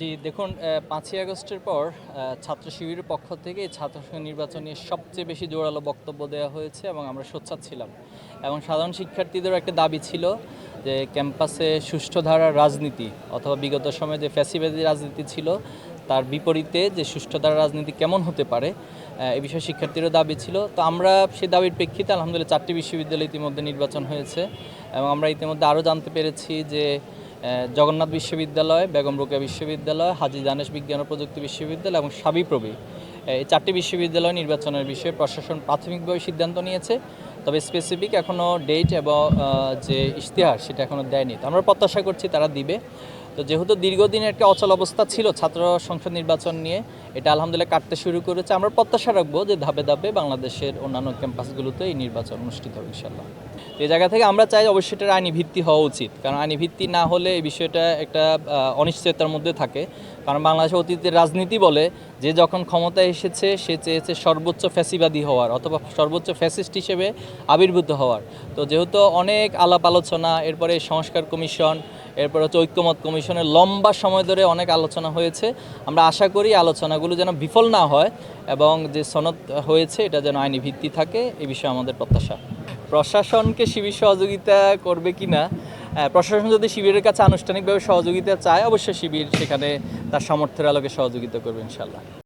জি, দেখুন পাঁচই আগস্টের পর ছাত্র শিবিরের পক্ষ থেকে ছাত্র নির্বাচন নিয়ে সবচেয়ে বেশি জোরালো বক্তব্য দেওয়া হয়েছে এবং আমরা সোচ্চার ছিলাম। এবং সাধারণ শিক্ষার্থীদেরও একটা দাবি ছিল যে ক্যাম্পাসে সুষ্ঠু ধারার রাজনীতি অথবা বিগত সময়ে যে ফ্যাসিবাদী রাজনীতি ছিল, তার বিপরীতে যে সুষ্ঠু ধারার রাজনীতি কেমন হতে পারে এ বিষয়ে শিক্ষার্থীরও দাবি ছিল। তো আমরা সেই দাবির প্রেক্ষিতে আলহামদুলিল্লাহ চারটি বিশ্ববিদ্যালয় ইতিমধ্যে নির্বাচন হয়েছে এবং আমরা ইতিমধ্যে আরও জানতে পেরেছি যে জগন্নাথ বিশ্ববিদ্যালয়, বেগম রোকেয়া বিশ্ববিদ্যালয়, হাজি দানেশ বিজ্ঞান ও প্রযুক্তি বিশ্ববিদ্যালয় এবং সাবিপ্রবি এই চারটি বিশ্ববিদ্যালয় নির্বাচনের বিষয়ে প্রশাসন প্রাথমিকভাবে সিদ্ধান্ত নিয়েছে, তবে স্পেসিফিক এখনও ডেট এবং যে ইশতেহার সেটা এখনও দেয়নি। তো আমরা প্রত্যাশা করছি তারা দিবে। তো যেহেতু দীর্ঘদিনের একটা অচল অবস্থা ছিল ছাত্র সংসদ নির্বাচন নিয়ে, এটা আলহামদুলিল্লাহ কাটতে শুরু করেছে। আমরা প্রত্যাশা রাখব যে ধাপে ধাপে বাংলাদেশের অন্যান্য ক্যাম্পাসগুলোতে এই নির্বাচন অনুষ্ঠিত হবে ইনশাল্লাহ এই জায়গা থেকে আমরা চাই অবশ্যই এটার আইনি ভিত্তি হওয়া উচিত। কারণ আইনি ভিত্তি না হলে এই বিষয়টা একটা অনিশ্চয়তার মধ্যে থাকে। কারণ বাংলাদেশের অতীতের রাজনীতি বলে যে যখন ক্ষমতায় এসেছে, সে চেয়েছে সর্বোচ্চ ফ্যাসিবাদী হওয়ার অথবা সর্বোচ্চ ফ্যাসিস্ট হিসেবে আবির্ভূত হওয়ার। তো যেহেতু অনেক আলাপ আলোচনা, এরপরে সংস্কার কমিশন এরপর হচ্ছে ঐক্যমত কমিশনের লম্বা সময় ধরে অনেক আলোচনা হয়েছে। আমরা আশা করি আলোচনাগুলো যেন বিফল না হয় এবং যে সনদ হয়েছে, এটা যেন আইনি ভিত্তি থাকে, এ বিষয়ে আমাদের প্রত্যাশা। প্রশাসনকে শিবির সহযোগিতা করবে কি না প্রশাসন যদি শিবিরের কাছে আনুষ্ঠানিকভাবে সহযোগিতা চায়, অবশ্যই শিবির সেখানে তার সামর্থ্যের আলোকে সহযোগিতা করবে ইনশাল্লাহ